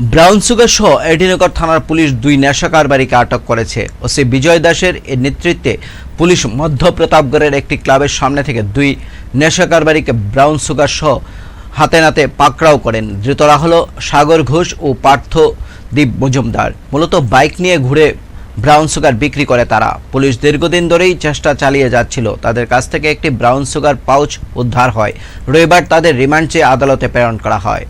Brown sugar সহ এডিনগর থানার police দুই নেশা কারবারিকে আটক করেছে ওসি বিজয় দাসের এর নেতৃত্বে পুলিশ মধ্য প্রতাপগড়ের একটি ক্লাবের সামনে থেকে দুই নেশা কারবারিকে ব্রাউন সুগার সহ হাতে নাতে পাকড়াও করেন। ধৃতরা হলো সাগর ঘোষ ও পার্থ দীপ মজুমদার। মূলত বাইক নিয়ে ঘুরে ব্রাউন সুগার বিক্রি করে তারা। পুলিশ দীর্ঘদিন ধরেই চেষ্টা চালিয়ে যাচ্ছিল। তাদের কাছ থেকে একটি ব্রাউন সুগার পাউচ উদ্ধার হয়। রবিবার তাদের রিমান্ড চেয়ে আদালতে প্রেরণ করা হয়।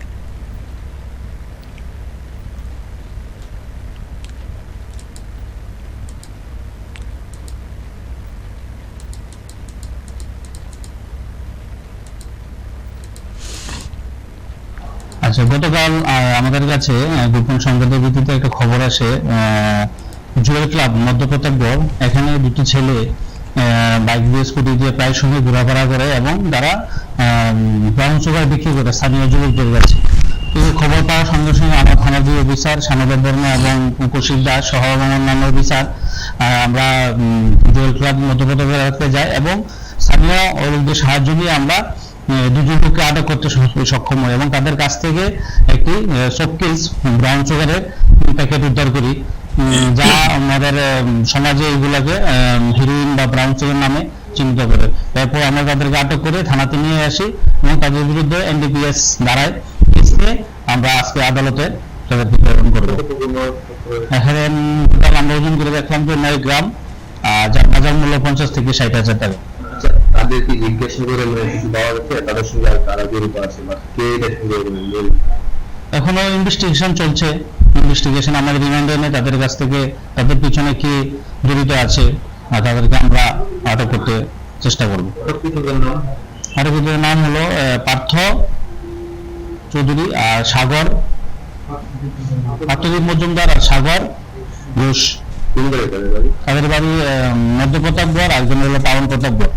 আচ্ছা গতকাল আমাদের কাছে গোপন সংবাদের ভিত্তিতে একটা খবর আসে জুয়েল ক্লাব মধ্যপ্রতাপগড় এখানে দুটি ছেলে বাইক দিয়ে স্কুটি দিয়ে প্রায় সময় ঘোরাফেরা করে এবং তারা ব্রাউন সুগার বিক্রি করে, স্থানীয় যুবকদের কাছে এই খবর পাওয়ার সঙ্গে সঙ্গে আমার থানার দুই অফিসার সানবেদ বর্মা এবং কৌশিক দাস সহ এবং অন্যান্য অফিসার আমরা জুয়েল ক্লাব মধ্যপ্রতাপগড় এলাকাতে যাই এবং স্থানীয় লোকদের সাহায্য নিয়ে আমরা দুজনকে আটক করতে সক্ষম হয় এবং তাদের কাছ থেকে একটি সবকিলস ব্রাউন সুগারের প্যাকেট উদ্ধার করি। যা আমাদের সমাজে এগুলাকে হিরোইন বা ব্রাউন সুগার নামে চিহ্নিত করে। এরপর আমরা তাদেরকে আটক করে থানাতে নিয়ে আসি এবং তাদের বিরুদ্ধে এনডিপিএস দ্বারায় কেসে আমরা আজকে আদালতে তাদেরকে প্রেরণ করব। এখানে আমরা ওজন করে দেখলাম যে নয় গ্রাম যার বাজার মূল্য পঞ্চাশ থেকে ষাট হাজার টাকা। আচ্ছা, তাদের কি জিজ্ঞাসা করে মানে কিছু পাওয়া গেছে তাদের সঙ্গে আর কারা জড়িত আছে? বা কে এটা শুরু করে মূল? এখনও ইনভেস্টিগেশন চলছে। ইনভেস্টিগেশন আমার রিমান্ডে এনে তাদের কাছ থেকে তাদের পিছনে কি জড়িত আছে আর তাদেরকে আমরা আটক করতে চেষ্টা করব। সব কিছু জন্য আটক করতে নাম হলো পার্থ চৌধুরী আর সাগর। পার্থদীপ মজুমদার আর সাগর ঘোষ। তাদের বাড়ি মধ্য প্রতাপগড় আর একজন হলো পাবন প্রতাপগড়।